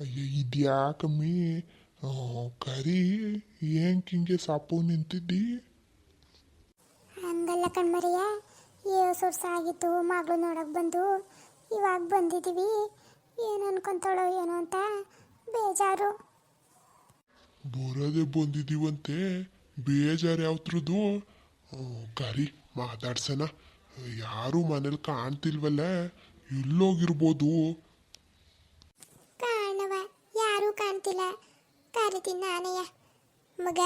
ಅಯ್ಯೋ ಇದ್ಯಾಕಮ್ಮಿ ಕರಿ ಏನ್ ಹಿಂಗೆ ಸಾಪು ನಿಂತಿದ್ದಿ? ಹಂಗಲ್ಲ ಕಣ್ಮರಿಯ ಏಳು ವರ್ಷ ಆಗಿತ್ತು ಮಗಳು ನೋಡಕ್ ಬಂದು. ಇವಾಗ ಬಂದಿದ್ದೀವಿ ಏನು ಅನ್ಕೊಂತಾಳೋ ಏನೋ ಅಂತ ಬೇಜಾರು. ಬರೋದೇ ಬಂದಿದ್ದೀವಂತೆ ಬೇಜಾರು ಯಾವ್ದ್ರದ್ದು? ಕರಿ ಮಾತಾಡ್ಸೋಣ ಯಾರು ಮನೇಲಿ ಕಾಣ್ತಿಲ್ವಲ್ಲ ಎಲ್ಲೋಗಿರ್ಬೋದು ಕಾಣವ ಕಾಣ್ತಿಲ್ಲ ಕರಿತೀನಿ ನಾನೆಯ ಮಗ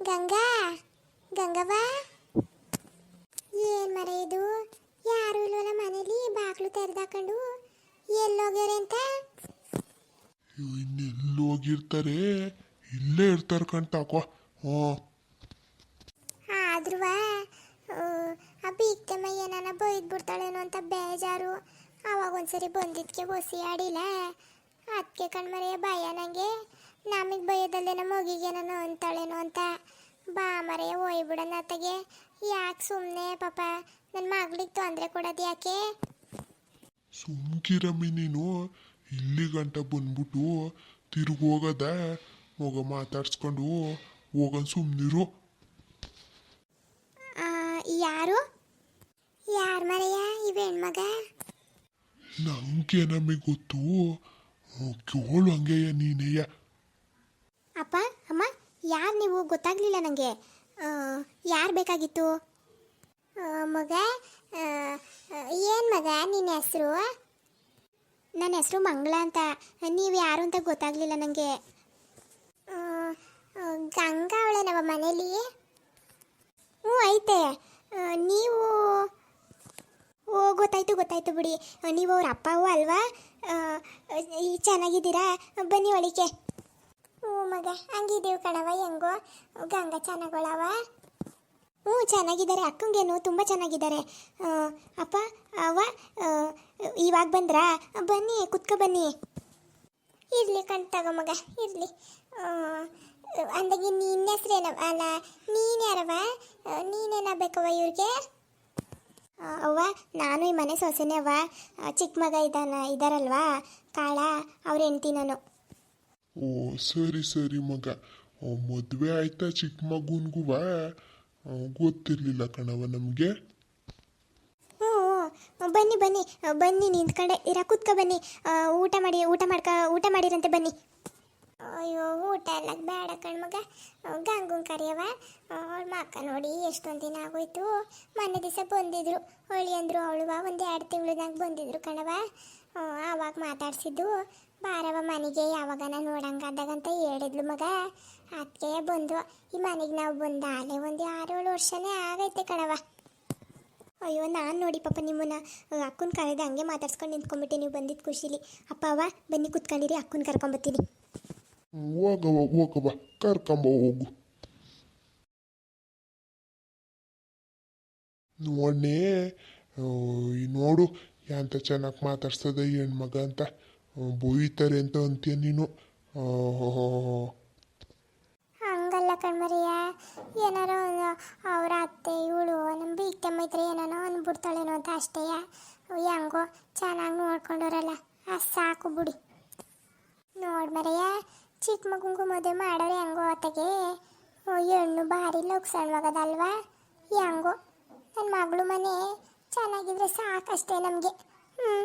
ಗಂಗಾ ಗಂಗವ್ವ. ಏನ್ ಮರ ಇದು? ಯಾರು ಇಲ್ವಲ್ಲ ಮನೇಲಿ? ಬಾಗ್ಲು ತೆರೆದಾಕೊಂಡು ಎಲ್ಲೋಗ್ಯಾರೆ ಅಂತ? ಎಲ್ಲ ಇನ್ನೆಲ್ಲೋಗಿರ್ತಾರೆ ಇಲ್ಲೇ ಇರ್ತಾರ ಕಣ್ತಾಕೋ ಹ್ಞೂ. ಆದ್ರೂ ಆ ಬೀಗ್ತಮ್ಮ ಏನಾನ ಬೈದ್ ಬಿಡ್ತಾಳೇನೋ ಅಂತ ಬೇಜಾರು. ಅವಾಗ ಒಂದ್ಸರಿ ಬಂದಿದ್ಕೆ ಒಸಿ ಆಡಿಲ್ಲ. ಅದಕ್ಕೆ ಕಣ್ಮರೆಯ ಭಯ ನನಗೆ ನಮಗೆ ಭಯದಲ್ಲಿ ನಮ್ಮ ಮಗಿಗೆ ನಾನು ಅಂತಾಳೇನೋ ಅಂತ. ಬಾ ಮರೆಯ ಹೋಯ್ಬಿಡೋಣ ಅತ್ತಗೆ ಯಾಕೆ ಸುಮ್ಮನೆ ಪಾಪ? ನನ್ನ ಮಗಳಿಗೆ ತೊಂದರೆ ಕೊಡೋದು ಯಾಕೆ? ಸುಮ್ಕಿರಮ್ಮಿ ನೀನು. ಇಲ್ಲಿ ಗಂಟ ಬಂದ್ಬಿಟ್ಟು ತಿರುಗೋಗದ ಮಗ ಮಾತಾಡ್ಸ್ಕೊಂಡು ಹೋಗನ್ ಸುಮ್ಮನಿರು ಯಾರು? ಯಾರು ಮರೆಯ ಇವೇಣ್ಮಗ ನಂಗೆ ನಮಗೆ ಗೊತ್ತು. ಕೇಳು ಹಂಗೆಯ ನೀನೆಯ ಅಪ್ಪ, ಅಮ್ಮ, ಯಾರು ನೀವು? ಗೊತ್ತಾಗ್ಲಿಲ್ಲ ನನಗೆ ಯಾರು ಬೇಕಾಗಿತ್ತು? ಮಗ ಏನು ಮಗ? ನಿನ್ನ ಹೆಸರು? ನನ್ನ ಹೆಸರು ಮಂಗಳ ಅಂತ. ನೀವು ಯಾರು ಅಂತ ಗೊತ್ತಾಗ್ಲಿಲ್ಲ ನನಗೆ ಗಂಗಾ ಅವಳೇನವ ಮನೇಲಿ? ಹ್ಞೂ, ಐತೆ. ನೀವು ಗೊತ್ತಾಯ್ತು ಗೊತ್ತಾಯ್ತು ಬಿಡಿ. ನೀವು ಅವ್ರ ಅಪ್ಪವೂ ಅಲ್ವಾ? ಈ ಚೆನ್ನಾಗಿದ್ದೀರಾ? ಬನ್ನಿ ಒಳಿಕೆ. ಹ್ಞೂ ಮಗ ಹಂಗಿದ್ದೀವಿ ಕಣವ ಹೆಂಗೋ? ಗಂಗಾ ಚೆನ್ನಾಗೊಳವ? ಹ್ಞೂ, ಚೆನ್ನಾಗಿದ್ದಾರೆ. ಅಕ್ಕಂಗೇನು ತುಂಬ ಚೆನ್ನಾಗಿದ್ದಾರೆ. ಅಪ್ಪ ಅವ ಇವಾಗ ಬಂದ್ರಾ? ಬನ್ನಿ, ಕುತ್ಕೊ ಬನ್ನಿ. ಇರಲಿ ಕಣ್ ತಗೋ ಮಗ, ಇರಲಿ. ಅಂದಾಗೆ ನಿನ್ನ ಹೆಸ್ರೇನವ? ಅಲ್ಲ, ನೀನು ಯಾರವ ನೀನೇನಾಗಬೇಕವ ಇವ್ರಿಗೆ? ಅವ್ವ ನಾನು ಈ ಮನೆ ಸೊಸೆನೇ ಅವ್ವ. ಚಿಕ್ಕ ಮಗ ಇದ್ದಾನ ಇದ್ದಾರಲ್ವಾ ಕಾಳ ಅವ್ರ ಹೆಂಡತಿ ನಾನು. ಓ ಸರಿ ಸರಿ ಮಗ. ಮದ್ವೆ ಆಯ್ತಾ ಚಿಕ್ಕ ಮಗುನ್ಗುವ ಗೊತ್ತಿರ್ಲಿಲ್ಲ ಕಣವ ನಮಗೆ. ಹ್ಞೂ. ಬನ್ನಿ ಬನ್ನಿ. ಬನ್ನಿ ನಿಂತ್ಕಂಡೆ ಇರ ಕೂತ್ಕ ಬನ್ನಿ. ಊಟ ಮಾಡಿ ಊಟ ಮಾಡ್ಕ ಊಟ ಮಾಡಿರಂತೆ ಬನ್ನಿ. ಅಯ್ಯೋ, ಊಟ ಎಲ್ಲ ಬೇಡ ಕಣ್ಮಗ. ಗಂಗನ್ ಕರೆಯವ ಅವಳ ಮಕ್ಕ ನೋಡಿ ಎಷ್ಟೊಂದು ದಿನ ಆಗೋಯ್ತು. ಮೊನ್ನೆ ದಿವಸ ಬಂದಿದ್ರು. ಹೊಳಿ ಅಂದ್ರು ಅವಳುವ ಒಂದು ಎರಡು ತಿಂಗಳದಾಗ ಬಂದಿದ್ರು ಕಣವ ಆವಾಗ ಮಾತಾಡ್ಸಿದ್ದು. ಬಾರವ ಮನೆಗೆ, ಯಾವಾಗನ ನೋಡಂಗಾದಾಗಂತ ಹೇಳಿದ್ಲು ಮಗ. ಅದಕ್ಕೆ ಬಂದು ಈ ಮನೆಗೆ ನಾವು ಬಂದ ಅಲ್ಲೇ ಒಂದು ಆರೇಳು ವರ್ಷನೇ ಆಗೈತೆ ಕಣವ ಅಯ್ಯೋ, ನಾನು ನೋಡಿ ಪಾಪ ನಿಮ್ಮನ್ನ. ಅಕ್ಕನ ಕರೆದ ಹಂಗೆ ಮಾತಾಡ್ಸ್ಕೊಂಡು ನಿಂತ್ಕೊಂಡ್ಬಿಟ್ಟೆ, ನೀವು ಬಂದಿದ್ದು ಖುಷಿಲಿ. ಅಪ್ಪ ಅವ್ವ, ಬನ್ನಿ ಕುತ್ಕೊಂಡಿರಿ, ಅಕ್ಕನ ಕರ್ಕೊಂಬತ್ತೀನಿ. ಹೋಗವ ಹೋಗವ ಕರ್ಕೊಂಬ ಹೋಗು ಈ ನೋಡು ಎಂತ ಚೆನ್ನಾಗಿ ಮಾತಾಡ್ಸ್ತದ ಈ ಹೆಣ್ಮಗ ಅಂತ ಆ, ಬೈತಾರೆ ಅಂತ ಅಂತೀಯ ನೀನು ಹಂಗಲ್ಲ ಕಣ್ಮರಿಯ ಏನಾರೋ ಅವ್ರ ಅತ್ತೆ ಇವಳು ನಮ್ಮ ಬೀಗ್ತೆ ಮೈತ್ರಿ ಏನಾನೋ ಅಂದ್ಬಿಡ್ತಾಳೇನೋ ಅಂತ ಅಷ್ಟೇಯ ಹೆಂಗೋ ಚೆನ್ನಾಗಿ ನೋಡ್ಕೊಂಡವ್ರಲ್ಲ ಆ ಸಾಕು ಬಿಡಿ ನೋಡ್ ಮರೆಯ ಚಿಕ್ಕ ಮಗುಂಗು ಮದುವೆ ಮಾಡೋರು ಹೆಂಗೋ ಆತಗೆ. ಹೆಣ್ಣು ಭಾರಿ ಲೋಕ್ಸಣ್ವಾಗದಲ್ವಾ ಹೆಂಗೋ. ನನ್ನ ಮಗಳು ಮನೆ ಚೆನ್ನಾಗಿದ್ರೆ ಸಾಕಷ್ಟೇ ನಮಗೆ. ಹ್ಞೂ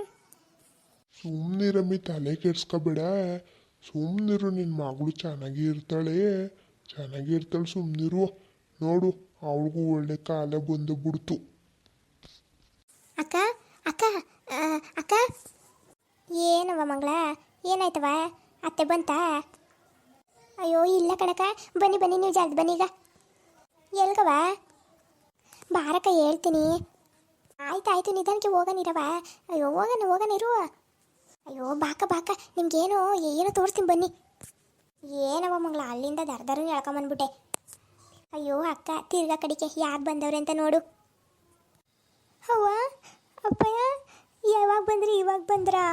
ಸುಮ್ನಿರಮ್ಮಿ ತಲೆ ಕೆಡ್ಸ್ಕೊಬೇಡ. ಸುಮ್ಮನಿರು ನಿನ್ನ ಮಗಳು ಚೆನ್ನಾಗಿ ಇರ್ತಾಳೆ. ಚೆನ್ನಾಗಿ ಇರ್ತಾಳೆ ಸುಮ್ಮನಿರು ನೋಡು ಅವಳಿಗೂ ಒಳ್ಳೆ ಕಾಲ ಬಂದು ಬಿಡ್ತು. ಅಕ್ಕ ಅಕ್ಕ ಅಕ್ಕ. ಏನವ ಮಂಗಳ? ಏನಾಯ್ತವ ಅತ್ತೆ ಬಂತಾ? ಅಯ್ಯೋ, ಇಲ್ಲ ಕಣಕ ಬನ್ನಿ ಬನ್ನಿ, ನೀವು ಜಲ್ದಿ ಬನ್ನಿ ಈಗ. ಎಲ್ಗವ? ಬಾರಕ್ಕ, ಹೇಳ್ತೀನಿ. ಆಯ್ತು ಆಯ್ತು, ನಿಧಾನಕ್ಕೆ ಹೋಗನಿರವ ಅಯ್ಯೋ ಹೋಗನ ಹೋಗನಿರು ಅಯ್ಯೋ, ಬಾಕ ಬಾಕ. ನಿಮ್ಗೇನು, ಏನೋ ತೋರಿಸ್ತೀನಿ ಬನ್ನಿ. ಏನವ ಮಂಗಳ, ಅಲ್ಲಿಂದ ದರ್ದರೂ ಹೇಳ್ಕೊಂಬಂದ್ಬಿಟ್ಟೆ ಅಯ್ಯೋ, ಅಕ್ಕ, ತಿರ್ಗಾ ಕಡಿಕೆ ಯಾರು ಬಂದವ್ರೆ ಅಂತ ನೋಡು. ಅವ್ವ, ಅಪ್ಪಯ್ಯ, ಯಾವಾಗ ಬಂದ್ರಿ, ಇವಾಗ ಬಂದ್ರಾ?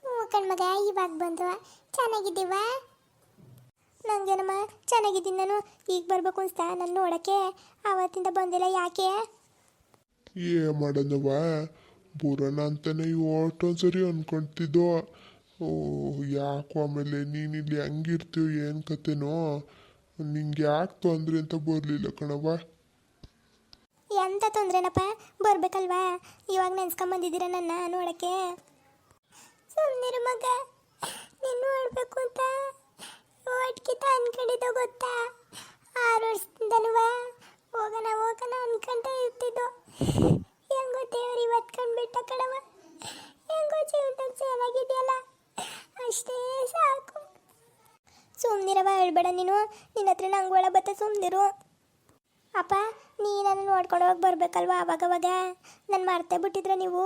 ಹ್ಞೂ ಕಣ್ಮಗ, ಇವಾಗ ಬಂದ್ವ? ಚೆನ್ನಾಗಿದ್ದೀವ? ನಂಗೇನಮ್ಮ ಚೆನ್ನಾಗಿದ್ದೀನಿ ನಾನು. ಈಗ ಬರ್ಬೇಕು ಅನ್ಸ್ತಾ? ನಾನು ನೋಡೋಕ್ಕೆ? ಆವತ್ತಿಂದ ಬಂದಿಲ್ಲ ಯಾಕೆ? ಏ ಮಾಡೋದವ ಬರೋಣ ಅಂತಾನೆ ಸರಿ ಅನ್ಕೊಂತಿದ್ದೋ. ಓ ಯಾಕೋ ಆಮೇಲೆ ನೀನು ಇಲ್ಲಿ ಹಂಗಿರ್ತೀಯೋ ಏನು ಕತೆನೋ? ನಿಂಗೆ ಯಾಕೆ ತೊಂದರೆ ಅಂತ ಬರಲಿಲ್ಲ ಕಣವ ಎಂತ ತೊಂದ್ರೆನಪ್ಪ? ಬರ್ಬೇಕಲ್ವಾ? ಇವಾಗ ನೆನ್ಸ್ಕೊಂಬಂದಿದ್ದೀರ ನನ್ನ ನೋಡಕ್ಕೆ? ಸುಮ್ಮನಿರು ಮಗ ನೀನು ನೋಡ್ಬೇಕು ಅಂತ ಒಟ್ಕಿತ ಅನ್ಕೊಂಡಿದ್ದ ಗೊತ್ತಾ ಆರು ವರ್ಷದಿಂದನುವ ಹೋಗೋಣ ಹೋಗೋಣ ಅನ್ಕೊಂತ ಇರ್ತಿದ್ದು ಹೆಂಗೋ ದೇವ್ರು ಇವತ್ತು ಕಂಡ್ಬಿಟ್ಟ ಕಣವ ಹೆಂಗೋ ಜೀವನದಾಗ ಚೆನ್ನಾಗಿದೆಯಲ್ಲ ಅಷ್ಟೇ ಸಾಕು ಸುಮ್ಮನಿರವ ಹೇಳ್ಬೇಡ ನೀನು. ನಿನ್ನ ಹತ್ರ ನಂಗೆ ಒಳ ಬತ್ತ ಸುಮ್ಮನಿರು ಅಪ್ಪ ನೀನನ್ನು ನೋಡ್ಕೊಂಡು ಹೋಗಿ ಬರ್ಬೇಕಲ್ವ ಅವಾಗವಾಗ ನಾನು ಮರ್ತೇ ಬಿಟ್ಟಿದ್ರೆ ನೀವು?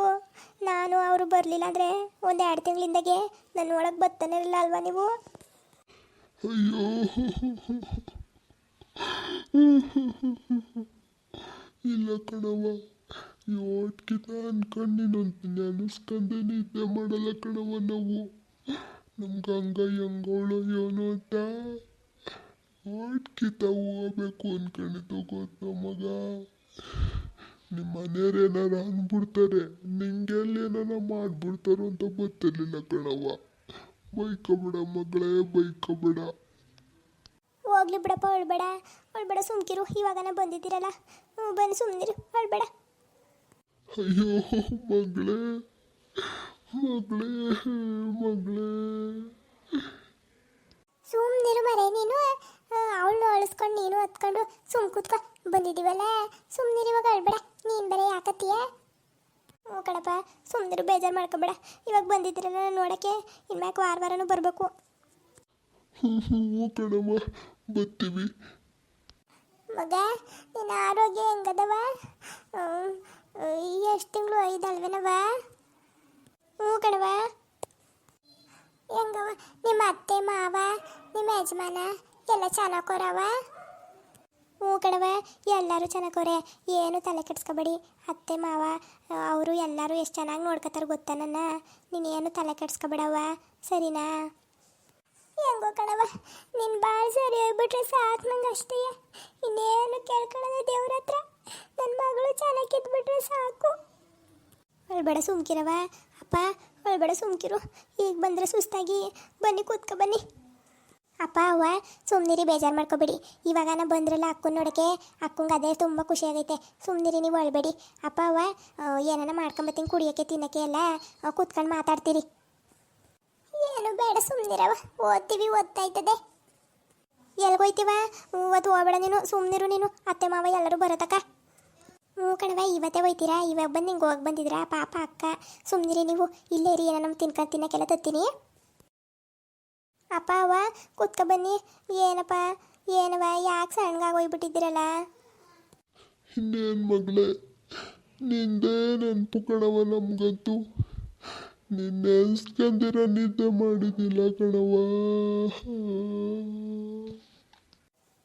ನಾನು ಅವರು ಬರಲಿಲ್ಲ ಅಂದರೆ ಒಂದು ಎರಡು ತಿಂಗಳಿಂದಾಗೆ ನನ್ನ ಒಳಗೆ ಬರ್ತಾನೆ ಇರಲಿಲ್ಲ ಅಲ್ವಾ ನೀವು? ಅಯ್ಯೋ. ಇಲ್ಲ ಕಣವ ಯೋಟ್ಕಿತ ಅನ್ಕೊಂಡು ನಾನು ನೆನೆಸ್ಕೊಂಡೆ ನಿದ್ದೆ ಮಾಡಲ್ಲ ಕಣವ ನಾವು. ನಮ್ಗೆ ಹಂಗ ಹೆಂಗೋಳು ಏನು ಅಂತ. ಓಟ್ಕಿತ ಹೋಗ್ಬೇಕು ಅನ್ಕೊಂಡಿದ್ದು ಗೊತ್ತು ಮಗ? ನಿಮ್ಮ ಮನೆಯವ್ರು ಏನಾರ ಅಂದ್ಬಿಡ್ತಾರೆ ನಿಂಗೆಲ್ಲಿ ಏನಾರ ಮಾಡ್ಬಿಡ್ತಾರೋ ಅಂತ ಗೊತ್ತಿರ್ಲಿಲ್ಲ ಕಣವ ಬೈಕಬೇಡ ಮಗಳೇ ಬೈಕಬೇಡ. ಹೋಗ್ಲಿ ಬಿಡಪ್ಪ ಅಳ್ಬೇಡ. ಅಳ್ಬೇಡ ಸುಮ್ಕಿರು ಇವಾಗನ ಬಂದಿದ್ದೀರಲ್ಲ. ಹ್ಞೂ ಬನ್ನಿ ಸುಮ್ಮನಿರು ಅಳ್ಬೇಡ. ಅಯ್ಯೋ ಮಗಳೇ. ಮಗಳೇ ಮಗಳೇ. ಸುಮ್ಮನಿರು ಮರೆ ನೀನು ಅವಳನ್ನ ಅಳಿಸ್ಕೊಂಡು ನೀನು ಹತ್ಕೊಂಡು ಸುಮ್ ಕೂತ್ಕೊ ಬಂದಿದ್ದೀವಲ್ಲ ಸುಮ್ಮನಿರು ಇವಾಗ ಅಳ್ಬೇಡ ನೀನು ಬೇರೆ ಯಾಕತ್ತೀಯ? ಓ ಕಣಪ್ಪ ಸುಮ್ಮನಿರು ಬೇಜಾರು ಮಾಡ್ಕೊಬೇಡ. ಇವಾಗ ಬಂದಿದ್ದೀರಲ್ಲ ನಾನು ನೋಡೋಕ್ಕೆ ಇನ್ಮ್ಯಾಕೆ ವಾರ ವಾರನೂ ಬರಬೇಕು. ಹ್ಞೂ ಕಣಮ್ಮ ಬರ್ತೀವಿ. ಮಗ ನಿನ್ನ ಆರೋಗ್ಯ ಹೆಂಗದವ? ಎಷ್ಟು ತಿಂಗಳು ಐದಲ್ವೇನವ ಹ್ಞೂ ಕಣವ ಹೆಂಗವ ನಿಮ್ಮ ಅತ್ತೆ, ಮಾವ, ನಿಮ್ಮ ಯಜಮಾನ ಎಲ್ಲ ಚೆನ್ನಾಗೋರವ ಹ್ಞೂ ಕಣವ ಎಲ್ಲರೂ ಚೆನ್ನಾಗೋರೆ ಏನು ತಲೆ ಕೆಡ್ಸ್ಕೊಬೇಡಿ. ಅತ್ತೆ, ಮಾವ, ಅವರು ಎಲ್ಲರೂ ಎಷ್ಟು ಚೆನ್ನಾಗಿ ನೋಡ್ಕೊತಾರೆ ಗೊತ್ತಾ ನನ್ನ? ನೀನೇನು ತಲೆ ಕೆಡ್ಸ್ಕೊಬೇಡವ ಸರಿನಾ? ಹೆಂಗೋ ಕಣವ ನಿನ್ ಭಾಳ ಸರಿ ಹೋಗ್ಬಿಟ್ರೆ ಸಾಕು ನಂಗೆ ಅಷ್ಟೇ. ಇನ್ನೇನು ಕೇಳ್ಕೊಳ್ಳೋದು ದೇವ್ರ ಹತ್ರ? ನನ್ನ ಮಗಳು ಚೆನ್ನಾಗಿದ್ಬಿಟ್ರೆ ಸಾಕು. ಹೊಳ್ಬೇಡ ಸುಮ್ಕಿರವ ಅಪ್ಪ ಒಳಗಡೆ ಸುಮ್ಕಿರು. ಈಗ ಬಂದರೆ ಸುಸ್ತಾಗಿ. ಬನ್ನಿ, ಕೂತ್ಕ ಬನ್ನಿ. ಅಪ್ಪ, ಅವ್ವ, ಸುಮ್ನಿರಿ, ಬೇಜಾರು ಮಾಡ್ಕೊಬೇಡಿ. ಇವಾಗ ನಾ ಬಂದ್ರಲ್ಲ ಅಕ್ಕನ ನೋಡೋಕ್ಕೆ, ಅಕ್ಕಂಗೆ ಅದೇ ತುಂಬ ಖುಷಿ ಆಗೈತೆ. ಸುಮ್ನಿರಿ, ನೀವು ಅಳ್ಬೇಡಿ. ಅಪ್ಪ, ಅವ್ವ ಏನಾನ ಮಾಡ್ಕೊಂಬತ್ತೀನಿ ಕುಡಿಯೋಕ್ಕೆ, ತಿನ್ನೋಕ್ಕೆ ಎಲ್ಲ ಕೂತ್ಕೊಂಡು ಮಾತಾಡ್ತೀರಿ. ಏನು ಬೇಡ ಸುಮ್ಮನಿರವ ಓದ್ತೀವಿ, ಓದ್ತಾಯ್ತದೆ. ಎಲ್ಗೋಯ್ತೀವ? ಇವತ್ತು ಹೋಗ್ಬೇಡ ನೀನು. ಸುಮ್ನಿರು ನೀನು. ಅತ್ತೆ, ಮಾವ ಎಲ್ಲರೂ ಬರೋತಕ್ಕ. ಹ್ಞೂ ಕಣವ ಇವತ್ತೇ ಹೋಯ್ತೀರಾ? ಇವಾಗ ಬಂದು ಹಿಂಗೆ ಹೋಗಿ ಬಂದಿದ್ದೀರಾ ಪಾಪ ಅಕ್ಕ ಸುಮ್ಮನಿರಿ ನೀವು. ಇಲ್ಲೇ ರೀ ಏನೋ ನಮ್ಮ ತಿನ್ಕೊಂಡು ತಿನ್ನಕ್ಕೆಲ್ಲ ತತ್ತೀನಿ ಅಪ್ಪ ಅವ ಕೂತ್ಕೊ ಬನ್ನಿ. ಏನಪ್ಪ? ಏನವ ಯಾಕೆ ಸಣ್ಣಗಾಗೋಗ್ಬಿಟ್ಟಿದ್ದೀರಲ್ಲ ಇನ್ನೇನು ಮಗಳೇ? ನಿಂದೇ ನೆನಪು ಕಣವ ನಮಗಂತೂ. ನಿನ್ನ ನೆನ್ಸ್ಕೊಂಡಿರೋ ನಿದ್ದೆ ಮಾಡಿದ್ದಿಲ್ಲ ಕಣವ